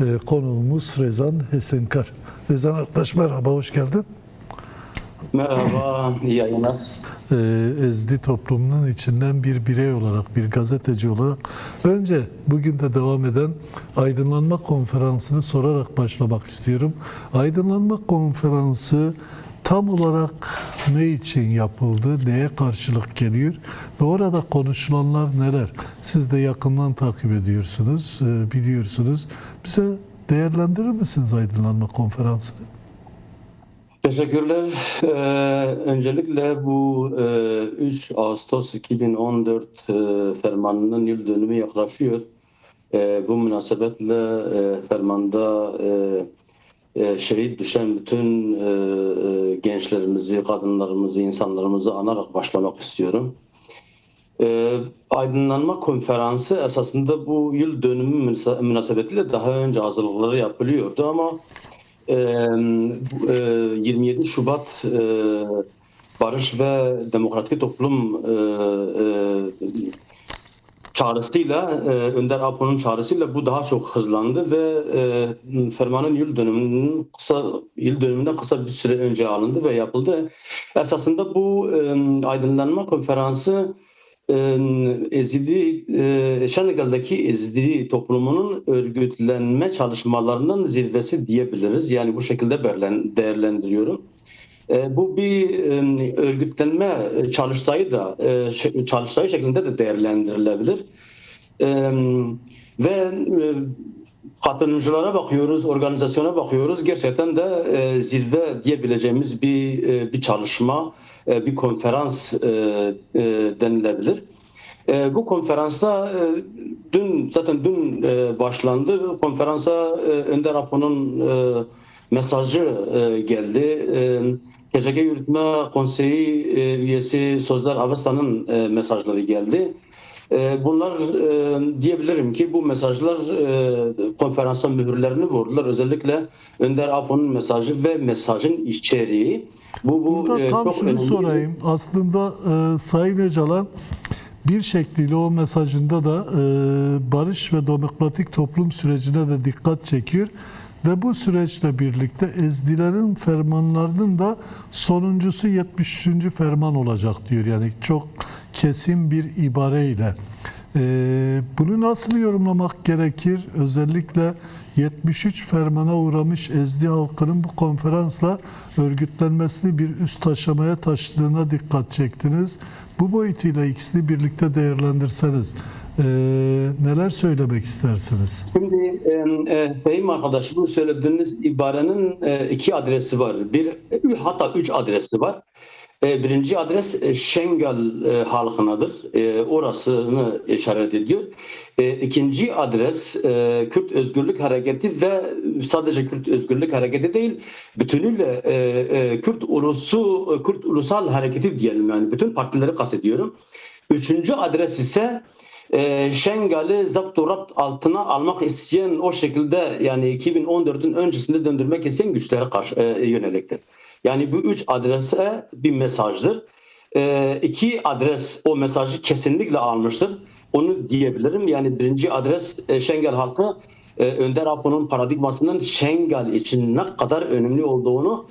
e, konuğumuz Rezan Hesenkar. Rezan arkadaş merhaba, hoş geldin. Merhaba, iyi yayınlar. E, Ezdi toplumunun içinden bir birey olarak, bir gazeteci olarak önce bugün de devam eden aydınlanma konferansını sorarak başlamak istiyorum. Aydınlanma konferansı tam olarak ne için yapıldı, neye karşılık geliyor ve orada konuşulanlar neler? Siz de yakından takip ediyorsunuz, e, biliyorsunuz. Bize değerlendirir misiniz aydınlanma konferansını? Teşekkürler. Ee, öncelikle bu e, 3 Ağustos 2014 e, fermanının yıl dönümü yaklaşıyor. E, bu münasebetle e, fermanda e, şehit düşen bütün e, e, gençlerimizi, kadınlarımızı, insanlarımızı anarak başlamak istiyorum. E, aydınlanma konferansı esasında bu yıl dönümü münasebetiyle daha önce hazırlıkları yapılıyordu ama e, bu, e, 27 Şubat e, Barış ve Demokratik Toplum e, e, çağrısıyla e, Önder Apo'nun çağrısıyla bu daha çok hızlandı ve e, fermanın yıl dönümünün kısa yıl dönümünden kısa bir süre önce alındı ve yapıldı. Esasında bu e, aydınlanma konferansı e, Ezidi e, Şengal'daki Ezidi toplumunun örgütlenme çalışmalarının zirvesi diyebiliriz. Yani bu şekilde değerlen- değerlendiriyorum. E, bu bir e, örgütlenme çalıştayı da e, çalıştayı şeklinde de değerlendirilebilir. E, ve e, katılımcılara bakıyoruz, organizasyona bakıyoruz. Gerçekten de e, zirve diyebileceğimiz bir e, bir çalışma, e, bir konferans e, e, denilebilir. E, bu konferansta e, dün zaten dün e, başlandı. Konferansa e, Önder Apo'nun e, mesajı e, geldi. E, Geceki Yürütme Konseyi e, üyesi Sözler Avesta'nın e, mesajları geldi. E, Bunlar diyebilirim ki bu mesajlar konferansa mühürlerini vurdular. Özellikle Önder Apo'nun mesajı ve mesajın içeriği. Bu, bu Burada tam çok şunu önemli. sorayım. Aslında e, Sayın Öcalan bir şekliyle o mesajında da e, barış ve demokratik toplum sürecine de dikkat çekiyor. Ve bu süreçle birlikte ezdilerin fermanlarının da sonuncusu 73. ferman olacak diyor. Yani çok kesin bir ibareyle. E, bunu nasıl yorumlamak gerekir? Özellikle 73 fermana uğramış Ezdi halkının bu konferansla örgütlenmesini bir üst aşamaya taşıdığına dikkat çektiniz. Bu boyutuyla ikisini birlikte değerlendirseniz eee, neler söylemek istersiniz? Şimdi e, e, Fehim arkadaş bu söylediğiniz ibarenin e, iki adresi var. Bir hatta üç adresi var. E, birinci adres e, Şengal e, halkınadır. E, orasını işaret ediyor. E, ikinci adres e, Kürt Özgürlük Hareketi ve sadece Kürt Özgürlük Hareketi değil, bütünüyle e, e, Kürt ulusu, Kürt Ulusal Hareketi diyelim yani bütün partileri kastediyorum. Üçüncü adres ise e, Şengal'i zapturapt altına almak isteyen o şekilde yani 2014'ün öncesinde döndürmek isteyen güçlere karşı e, yöneliktir. Yani bu üç adrese bir mesajdır. E, iki adres o mesajı kesinlikle almıştır. Onu diyebilirim. Yani birinci adres e, Şengal halkı e, Önder Apo'nun paradigmasının Şengal için ne kadar önemli olduğunu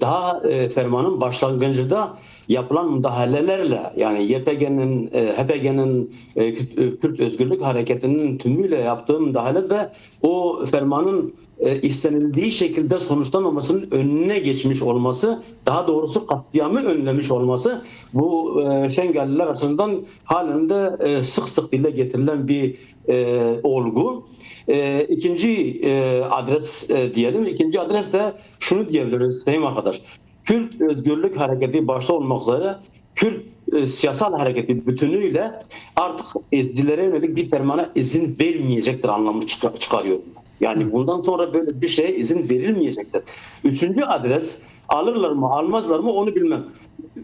daha e, fermanın başlangıcında yapılan müdahalelerle yani YPG'nin, e, HPG'nin e, Kürt, e, Kürt Özgürlük Hareketi'nin tümüyle yaptığı müdahale ve o fermanın e, istenildiği şekilde sonuçlanmamasının önüne geçmiş olması, daha doğrusu katliamı önlemiş olması bu e, Şengelliler açısından halen de e, sık sık dile getirilen bir e, olgu. E, ikinci e, adres e, diyelim. İkinci adres de şunu diyebiliriz Fehim arkadaş. Kürt Özgürlük Hareketi başta olmak üzere Kürt e, siyasal hareketi bütünüyle artık ezdilere yönelik bir fermana izin vermeyecektir anlamı çıkar, çıkarıyor. Yani bundan sonra böyle bir şeye izin verilmeyecektir. Üçüncü adres alırlar mı almazlar mı onu bilmem.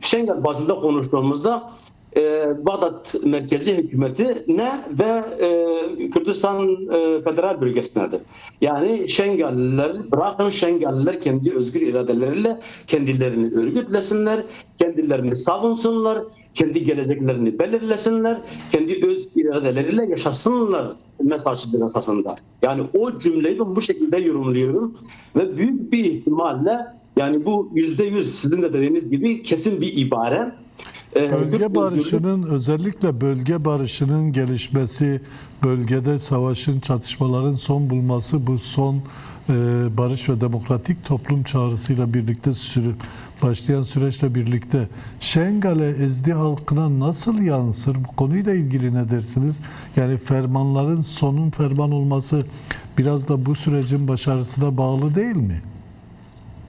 Schengen bazında konuştuğumuzda e, Bağdat merkezi hükümeti ne ve e, Kürdistan e, federal bölgesindedir. Yani Şengelliler bırakın Şengelliler kendi özgür iradeleriyle kendilerini örgütlesinler, kendilerini savunsunlar. kendi geleceklerini belirlesinler, kendi öz iradeleriyle yaşasınlar mesajıdır esasında. Yani o cümleyi ben bu şekilde yorumluyorum ve büyük bir ihtimalle yani bu yüzde yüz sizin de dediğiniz gibi kesin bir ibare. Ee, Bölge barışının özellikle bölge barışının gelişmesi, bölgede savaşın, çatışmaların son bulması bu son e, barış ve demokratik toplum çağrısıyla birlikte sürü, başlayan süreçle birlikte Şengal'e Ezdi halkına nasıl yansır? Bu konuyla ilgili ne dersiniz? Yani fermanların sonun ferman olması biraz da bu sürecin başarısına bağlı değil mi?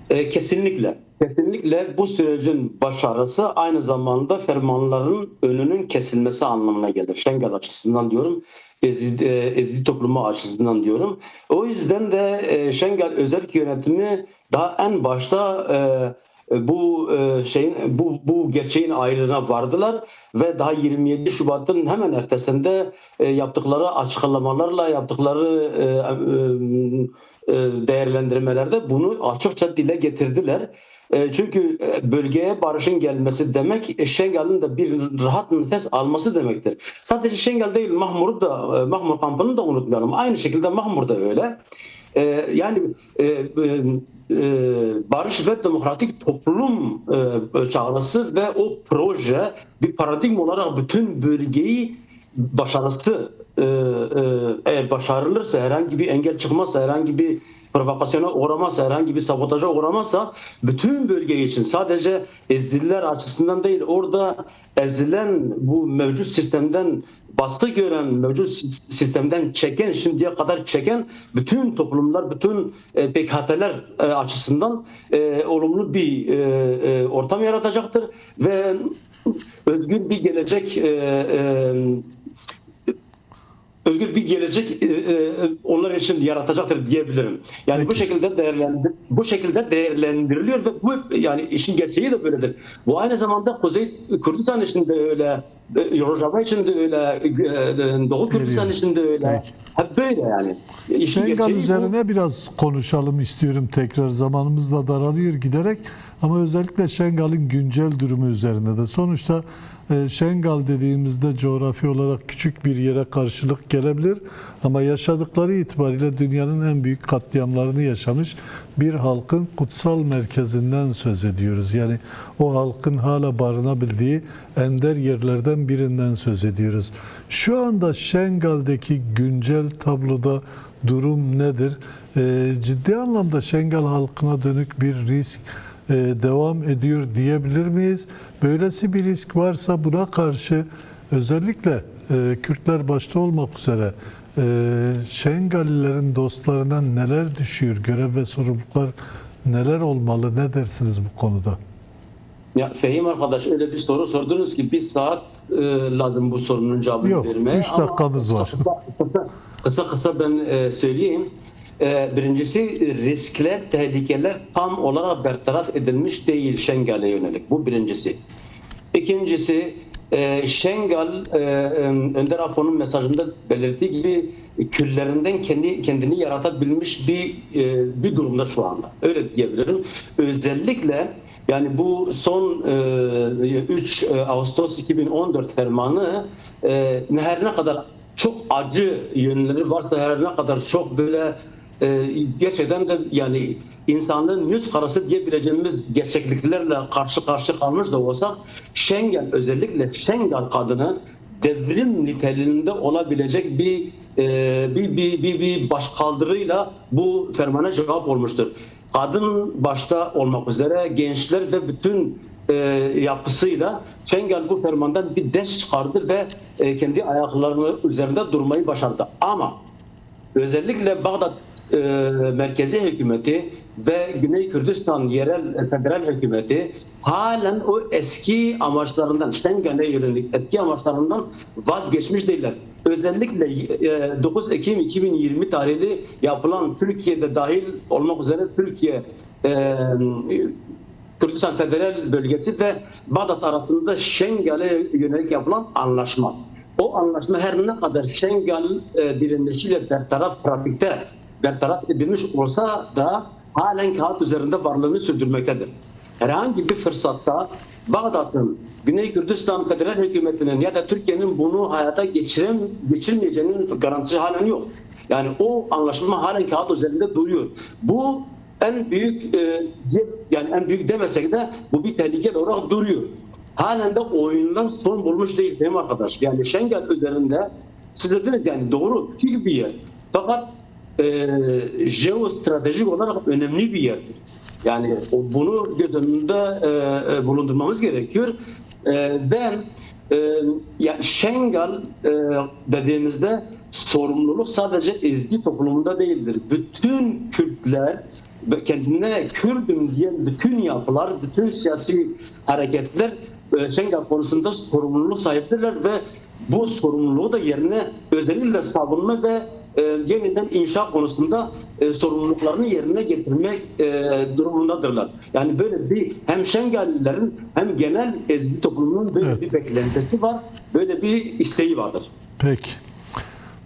E, kesinlikle. Kesinlikle bu sürecin başarısı aynı zamanda fermanların önünün kesilmesi anlamına gelir. Şengel açısından diyorum, Ezidi, e, Ezidi toplumu açısından diyorum. O yüzden de e, Şengel özel yönetimi daha en başta e, e, bu e, şeyin bu bu gerçeğin ayrılığına vardılar ve daha 27 Şubat'ın hemen ertesinde e, yaptıkları açıklamalarla yaptıkları e, e, e, değerlendirmelerde bunu açıkça dile getirdiler. E, Çünkü e, bölgeye barışın gelmesi demek e, Şengal'ın da bir rahat nefes alması demektir. Sadece Şengal değil Mahmur'u da Mahmur kampını da unutmayalım. Aynı şekilde Mahmur da öyle. Yani barış ve demokratik toplum çağrısı ve o proje bir paradigma olarak bütün bölgeyi başarısı eğer başarılırsa herhangi bir engel çıkmazsa herhangi bir provokasyona uğramazsa herhangi bir sabotaja uğramazsa bütün bölge için sadece ezililer açısından değil orada ezilen bu mevcut sistemden baskı gören mevcut si- sistemden çeken şimdiye kadar çeken bütün toplumlar bütün e, PKK'ler e, açısından e, olumlu bir e, e, ortam yaratacaktır ve özgür bir gelecek e, e, özgür bir gelecek e, e, onlar için yaratacaktır diyebilirim. Yani bu Peki. şekilde değerlendir bu şekilde değerlendiriliyor ve bu yani işin gerçeği de böyledir. Bu aynı zamanda Kuzey Kürdistan için de öyle, e, Rojava için de öyle, e, Doğu Kürdistan için de öyle. Peki. Hep böyle yani. İşin Şengal gerçeği bu. üzerine biraz konuşalım istiyorum tekrar zamanımız da daralıyor giderek ama özellikle Şengal'in güncel durumu üzerine de sonuçta e, Şengal dediğimizde coğrafi olarak küçük bir yere karşılık gelebilir ama yaşadıkları itibariyle dünyanın en büyük katliamlarını yaşamış bir halkın kutsal merkezinden söz ediyoruz. Yani o halkın hala barınabildiği ender yerlerden birinden söz ediyoruz. Şu anda Şengal'deki güncel tabloda durum nedir? Ee, ciddi anlamda Şengal halkına dönük bir risk e, devam ediyor diyebilir miyiz? Böylesi bir risk varsa buna karşı özellikle e, Kürtler başta olmak üzere e, Şengalilerin dostlarına neler düşüyor? Görev ve sorumluluklar neler olmalı? Ne dersiniz bu konuda? Ya Fehim arkadaş öyle bir soru sordunuz ki bir saat e, lazım bu sorunun cevabını Yok, vermeye. üç Ama dakikamız var. Kısa kısa, kısa, kısa ben e, söyleyeyim. E, birincisi riskler, tehlikeler tam olarak bertaraf edilmiş değil Şengal'e yönelik. Bu birincisi. İkincisi Şengal e, e, Önder Apo'nun mesajında belirttiği gibi küllerinden kendi kendini yaratabilmiş bir e, bir durumda şu anda. Öyle diyebilirim. Özellikle yani bu son e, 3 Ağustos 2014 fermanı her ne kadar çok acı yönleri varsa her ne kadar çok böyle e, gerçekten de yani insanlığın yüz karası diyebileceğimiz gerçekliklerle karşı karşı kalmış da olsak Schengen özellikle Schengen kadını devrim niteliğinde olabilecek bir e, bir, bir, bir, bir başkaldırıyla bu fermana cevap olmuştur. Kadın başta olmak üzere gençler ve bütün e, yapısıyla Schengen bu fermandan bir ders çıkardı ve e, kendi ayaklarının üzerinde durmayı başardı. Ama özellikle Bağdat e, merkezi hükümeti ve Güney Kürdistan yerel e, federal hükümeti halen o eski amaçlarından, Schengen'e yönelik eski amaçlarından vazgeçmiş değiller. Özellikle e, 9 Ekim 2020 tarihli yapılan Türkiye'de dahil olmak üzere Türkiye e, Kürdistan Federal Bölgesi ve Bağdat arasında Şengal'e yönelik yapılan anlaşma. O anlaşma her ne kadar Şengal e, direnişiyle bertaraf pratikte bertaraf edilmiş olsa da halen kağıt üzerinde varlığını sürdürmektedir. herhangi bir fırsatta Bağdat'ın Güney Kürdistan Federal Hükümeti'nin ya da Türkiye'nin bunu hayata geçirem, geçirmeyeceğinin garantisi halen yok. Yani o anlaşma halen kağıt üzerinde duruyor. Bu en büyük e, yani en büyük demesek de bu bir tehlike olarak duruyor. Halen de oyundan son bulmuş değil benim arkadaş. Yani Schengen üzerinde siz dediniz yani doğru küçük bir yer. Fakat e, jeostratejik olarak önemli bir yerdir. Yani bunu göz önünde e, e, bulundurmamız gerekiyor. E, ve e, yani Schengen e, dediğimizde sorumluluk sadece ezgi toplumunda değildir. Bütün Kürtler kendine Kürdüm diyen bütün yapılar, bütün siyasi hareketler e, Schengen konusunda sorumluluk sahiptirler ve bu sorumluluğu da yerine özellikle savunma ve e, yeniden inşa konusunda e, sorumluluklarını yerine getirmek e, durumundadırlar. Yani böyle bir hem Şengellilerin hem genel ezgi toplumunun böyle Evet. bir beklentisi var, böyle bir isteği vardır. Peki.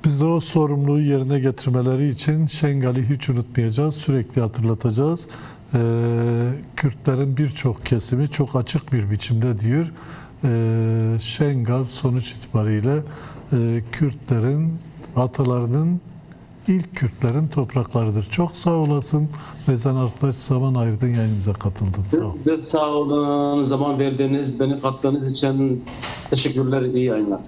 Biz de o sorumluluğu yerine getirmeleri için Şengal'i hiç unutmayacağız. Sürekli hatırlatacağız. Ee, Kürtlerin birçok kesimi çok açık bir biçimde diyor. Ee, Şengal sonuç itibariyle e, Kürtlerin atalarının ilk Kürtlerin topraklarıdır. Çok sağ olasın. Rezan arkadaş zaman ayırdın yayınımıza katıldın. Sağ ol. Siz sağ olun, zaman verdiğiniz, beni kattığınız için teşekkürler, iyi yayınlar.